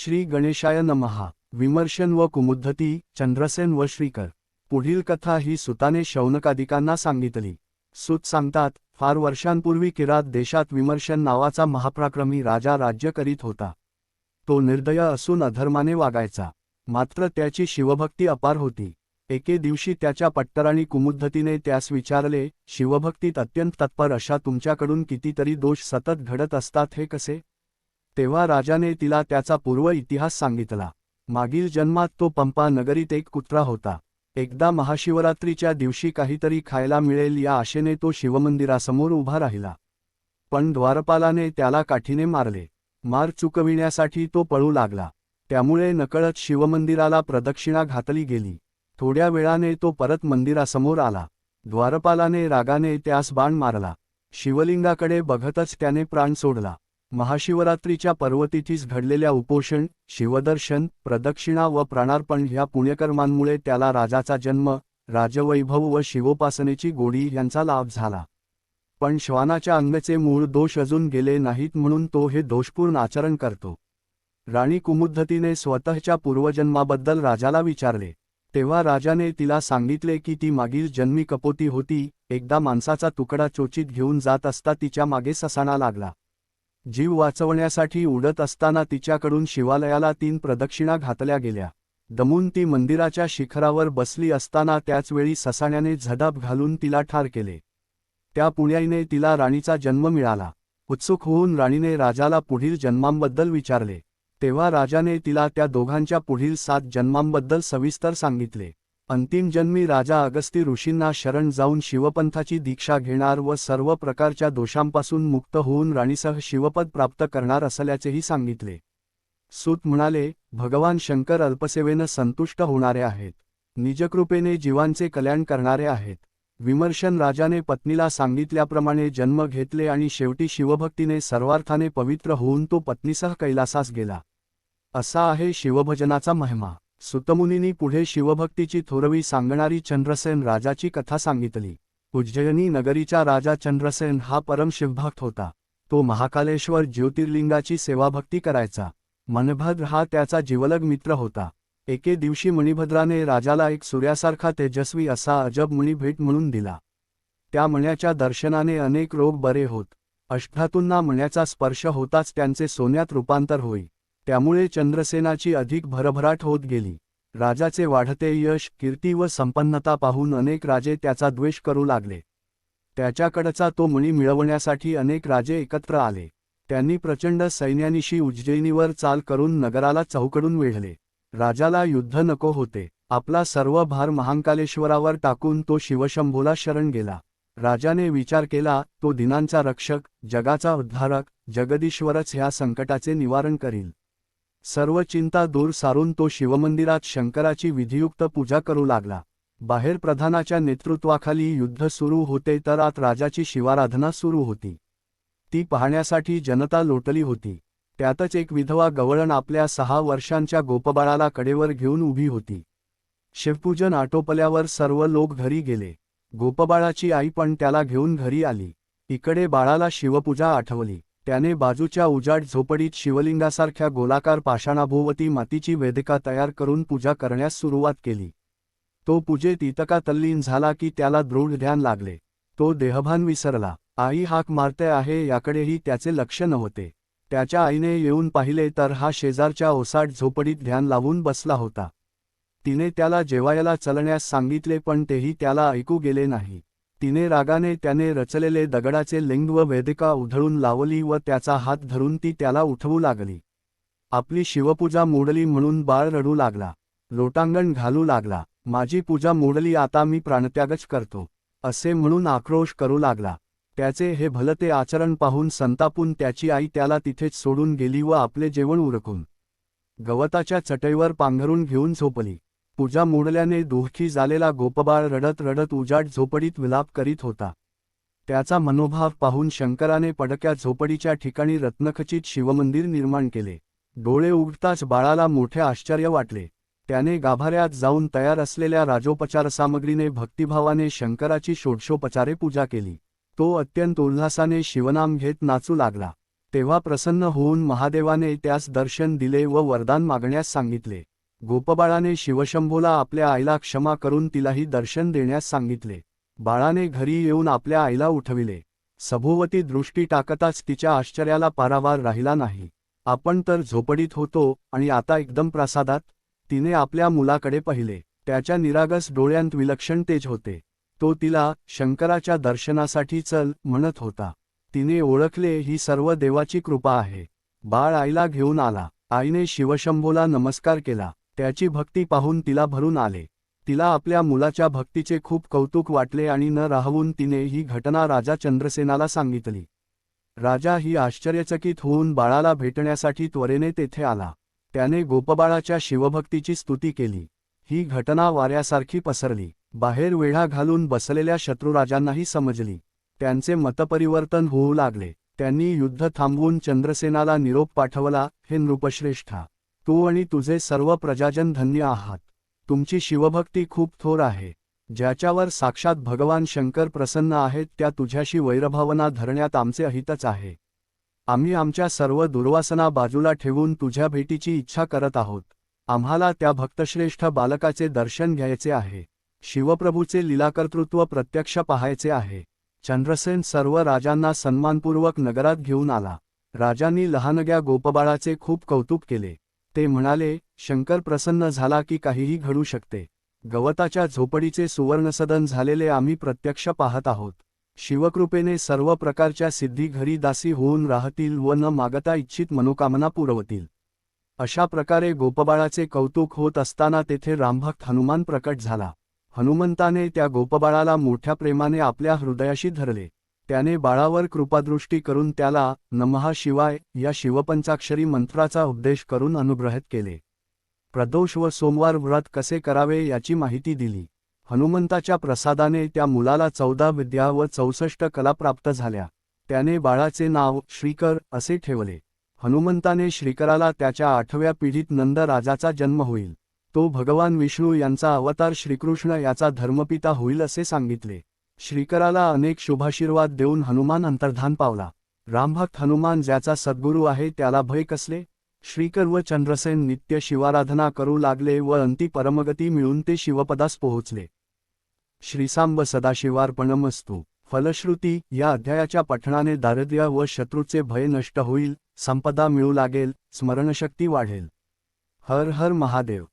श्री गणेशाय नमहा. विमर्शन व कुमुद्धती चंद्रसेन व श्रीकर. पुढील कथा ही सुताने शौनकादिकांना सांगितली. सूत सांगतात फार वर्षांपूर्वी किरात देशात विमर्शन नावाचा महापराक्रमी राजा राज्य करीत होता. तो निर्दय असून अधर्माने वागायचा. मात्र त्याची शिवभक्ती अपार होती. एके दिवशी त्याच्या पट्टराणी कुमुद्धतीने त्यास विचारले शिवभक्तीत अत्यंत तत्पर अशा तुमच्याकडून कितीतरी दोष सतत घडत असतात हे कसे? तेव्हा राजाने तिला त्याचा पूर्व इतिहास सांगितला. मागील जन्मात तो पंपा नगरीत एक कुत्रा होता. एकदा महाशिवरात्रीच्या दिवशी काहीतरी खायला मिळेल या आशेने तो शिवमंदिरासमोर उभा राहिला. पण द्वारपालाने त्याला काठीने मारले. मार चुकविण्यासाठी तो पळू लागला. त्यामुळे नकळत शिवमंदिराला प्रदक्षिणा घातली गेली. थोड्या वेळाने तो परत मंदिरासमोर आला. द्वारपालाने रागाने त्यास बाण मारला. शिवलिंगाकडे बघतच त्याने प्राण सोडला. महाशिवरात्रीच्या पर्वतिथीस घडलेल्या उपोषण शिवदर्शन प्रदक्षिणा व प्राणार्पण ह्या पुण्यकर्मांमुळे त्याला राजाचा जन्म राजवैभव व शिवोपासनेची गोडी यांचा लाभ झाला. पण श्वानाच्या अंगचे मूळ दोष अजून गेले नाहीत म्हणून तो हे दोषपूर्ण आचरण करतो. राणी कुमुद्धतीने स्वतःच्या पूर्वजन्माबद्दल राजाला विचारले. तेव्हा राजाने तिला सांगितले की ती मागील जन्मी कपोती होती एकदा माणसाचा तुकडा चोचीत घेऊन जात असता तिच्यामागे ससाणा लागला. जीव वाचवण्यासाठी उडत असताना तिच्याकडून शिवालयाला तीन प्रदक्षिणा घातल्या गेल्या. दमून ती मंदिराच्या शिखरावर बसली असताना त्याचवेळी ससाण्याने झडाप घालून तिला ठार केले. त्या पुण्याईने तिला राणीचा जन्म मिळाला. उत्सुक होऊन राणीने राजाला पुढील जन्मांबद्दल विचारले. तेव्हा राजाने तिला त्या दोघांच्या पुढील सात जन्मांबद्दल सविस्तर सांगितले. अंतिम जन्मी राजा अगस्ती ऋषींना शरण जाऊन शिवपंथाची दीक्षा घेणार व सर्व प्रकारच्या दोषांपासून मुक्त होऊन राणीसह शिवपद प्राप्त करणार असल्याचेही सांगितले. सूत म्हणाले भगवान शंकर अल्पसेवेनं संतुष्ट होणारे आहेत. निजकृपेने जीवांचे कल्याण करणारे आहेत. विमर्शन राजाने पत्नीला सांगितल्याप्रमाणे जन्म घेतले आणि शेवटी शिवभक्तीने सर्वार्थाने पवित्र होऊन तो पत्नीसह कैलासास गेला. असा आहे शिवभजनाचा महिमा. सुतमुनींनी पुढे शिवभक्तीची थोरवी सांगणारी चंद्रसेन राजाची कथा सांगितली. उज्जयिनी नगरीचा राजा चंद्रसेन हा परम शिवभक्त होता. तो महाकालेश्वर ज्योतिर्लिंगाची सेवाभक्ती करायचा. मनभद्र हा त्याचा जीवलग मित्र होता. एके दिवशी मणिभद्राने राजाला एक सूर्यासारखा तेजस्वी असा अजब मुनी भेट म्हणून दिला. त्या मण्याच्या दर्शनाने अनेक रोग बरे होत. अष्टातूंना मण्याचा स्पर्श होताच त्यांचे सोन्यात रूपांतर होई. त्यामुळे चंद्रसेनाची अधिक भरभराट होत गेली. राजाचे वाढते यश कीर्ती व संपन्नता पाहून अनेक राजे त्याचा द्वेष करू लागले. त्याच्याकडचा तो मणी मिळवण्यासाठी अनेक राजे एकत्र आले. त्यांनी प्रचंड सैन्यानिशी उज्जैनीवर चाल करून नगराला चौकडून वेढले. राजाला युद्ध नको होते. आपला सर्व भार महांकालेश्वरावर टाकून तो शिवशंभूला शरण गेला. राजाने विचार केला तो दिनांचा रक्षक जगाचा उद्धारक जगदीश्वरच ह्या संकटाचे निवारण करील. सर्व चिंता दूर सारून तो शिवमंदिरात शंकराची विधियुक्त पूजा करू लागला. बाहेर प्रधानाच्या नेतृत्वाखाली युद्ध सुरू होते तर आत राजाची शिवाराधना सुरू होती. ती पाहण्यासाठी जनता लोटली होती. त्यातच एक विधवा गवळण आपल्या सहा वर्षांच्या गोपबाळाला कडेवर घेऊन उभी होती. शिवपूजन आटोपल्यावर सर्व लोक घरी गेले. गोपबाळाची आई पण त्याला घेऊन घरी आली. इकडे बाळाला शिवपूजा आठवली. त्याने बाजूच्या उजाड झोपडीत शिवलिंगासारख्या गोलाकार पाषाणाभोवती मातीची वेदिका तयार करून पूजा करण्यास सुरुवात केली. तो पूजेत इतका तल्लीन झाला की त्याला दृढ ध्यान लागले. तो देहभान विसरला. आई हाक मारते आहे याकडेही त्याचे लक्ष नव्हते. त्याच्या आईने येऊन पाहिले तर हा शेजारच्या ओसाट झोपडीत ध्यान लावून बसला होता. तिने त्याला जेवायला चलण्यास सांगितले पण तेही त्याला ऐकू गेले नाही. तिने रागाने त्याने रचलेले दगडाचे लिंग व वेदिका उधळून लावली व त्याचा हात धरून ती त्याला उठवू लागली. आपली शिवपूजा मोडली म्हणून बाळ रडू लागला. लोटांगण घालू लागला. माझी पूजा मोडली आता मी प्राणत्यागच करतो असे म्हणून आक्रोश करू लागला. त्याचे हे भलते आचरण पाहून संतापून त्याची आई त्याला तिथेच सोडून गेली व आपले जेवण उरकून गवताच्या चटईवर पांघरून घेऊन झोपली. पूजा मोडल्याने दुःखी झालेला गोपबाळ रडत रडत उजाड झोपडीत विलाप करीत होता. त्याचा मनोभाव पाहून शंकराने पडक्या झोपडीच्या ठिकाणी रत्नखचित शिवमंदिर निर्माण केले. डोळे उघडताच बाळाला मोठे आश्चर्य वाटले. त्याने गाभाऱ्यात जाऊन तयार असलेल्या राजोपचार सामग्रीने भक्तिभावाने शंकराची षोडशोपचारे पूजा केली. तो अत्यंत उल्हासाने शिवनाम घेत नाचू लागला. तेव्हा प्रसन्न होऊन महादेवाने त्यास दर्शन दिले व वरदान मागण्यास सांगितले. गोपबाळाने शिवशंभोला आपल्या आईला क्षमा करून तिलाही दर्शन देण्यास सांगितले. बाळाने घरी येऊन आपल्या आईला उठविले. सभोवती दृष्टी टाकताच तिच्या आश्चर्याला पारावार राहिला नाही. आपण तर झोपडीत होतो आणि आता एकदम प्रासादात. तिने आपल्या मुलाकडे पाहिले. त्याच्या निरागस डोळ्यांत विलक्षण तेज होते. तो तिला शंकराच्या दर्शनासाठी चल म्हणत होता. तिने ओळखले ही सर्व देवाची कृपा आहे. बाळ आईला घेऊन आला. आईने शिवशंभोला नमस्कार केला. त्याची भक्ती पाहून तिला भरून आले. तिला आपल्या मुलाच्या भक्तीचे खूप कौतुक वाटले आणि न राहवून तिने ही घटना राजा चंद्रसेनाला सांगितली. राजा ही आश्चर्यचकित होऊन बाळाला भेटण्यासाठी त्वरेने तेथे आला. त्याने गोपबाळाच्या शिवभक्तीची स्तुती केली. ही घटना वाऱ्यासारखी पसरली. बाहेर वेढा घालून बसलेल्या शत्रुराजांनाही समजली. त्यांचे मतपरिवर्तन होऊ लागले. त्यांनी युद्ध थांबवून चंद्रसेनाला निरोप पाठवला. हे नृपश्रेष्ठा तू आणि तुझे सर्व प्रजाजन धन्य आहात. तुमची शिवभक्ती खूप थोर आहे. ज्याच्यावर साक्षात भगवान शंकर प्रसन्न आहेत त्या तुझ्याशी वैरभावना धरण्यात आमचे अहितच आहे. आम्ही आमच्या सर्व दुर्वासना बाजूला ठेवून तुझ्या भेटीची इच्छा करत आहोत. आम्हाला त्या भक्तश्रेष्ठ बालकाचे दर्शन घ्यायचे आहे. शिवप्रभूचे लीलाकर्तृत्व प्रत्यक्ष पाहायचे आहे. चंद्रसेन सर्व राजांना सन्मानपूर्वक नगरात घेऊन आला. राजांनी लहानग्या गोपबाळाचे खूप कौतुक केले. ते म्हणाले शंकर प्रसन्न झाला की काहीही घडू शकते. गवताच्या झोपडीचे सुवर्णसदन झालेले आम्ही प्रत्यक्ष पाहत आहोत. शिवकृपेने सर्व प्रकारच्या सिद्धी घरी दासी होऊन राहतील व न मागता इच्छित मनोकामना पुरवतील. अशा प्रकारे गोपबाळाचे कौतुक होत असताना तेथे रामभक्त हनुमान प्रकट झाला. हनुमंताने त्या गोपबाळाला मोठ्या प्रेमाने आपल्या हृदयाशी धरले. त्याने बाळावर कृपादृष्टी करून त्याला नमहा शिवाय या शिवपंचाक्षरी मंत्राचा उपदेश करून अनुग्रहित केले. प्रदोष व सोमवार व्रत कसे करावे याची माहिती दिली. हनुमंताच्या प्रसादाने त्या मुलाला चौदा विद्या व चौसष्ट कला प्राप्त झाल्या. त्याने बाळाचे नाव श्रीकर असे ठेवले. हनुमंताने श्रीकराला त्याच्या आठव्या पिढीत नंद राजाचा जन्म होईल. तो भगवान विष्णू यांचा अवतार श्रीकृष्ण याचा धर्मपिता होईल असे सांगितले. श्रीकराला अनेक शुभाशीर्वाद देऊन हनुमान अंतर्धान पावला. रामभक्त हनुमान ज्याचा सद्गुरू आहे त्याला भय कसले? श्रीकर व चंद्रसेन नित्य शिवाराधना करू लागले व अंती परमगती मिळून ते शिवपदास पोहोचले. श्रीसांब सदाशिवार्पणमस्तू. फलश्रुती या अध्यायाच्या पठणाने दारिद्र्य व शत्रूचे भय नष्ट होईल संपदा मिळू लागेल स्मरणशक्ती वाढेल. हर हर महादेव.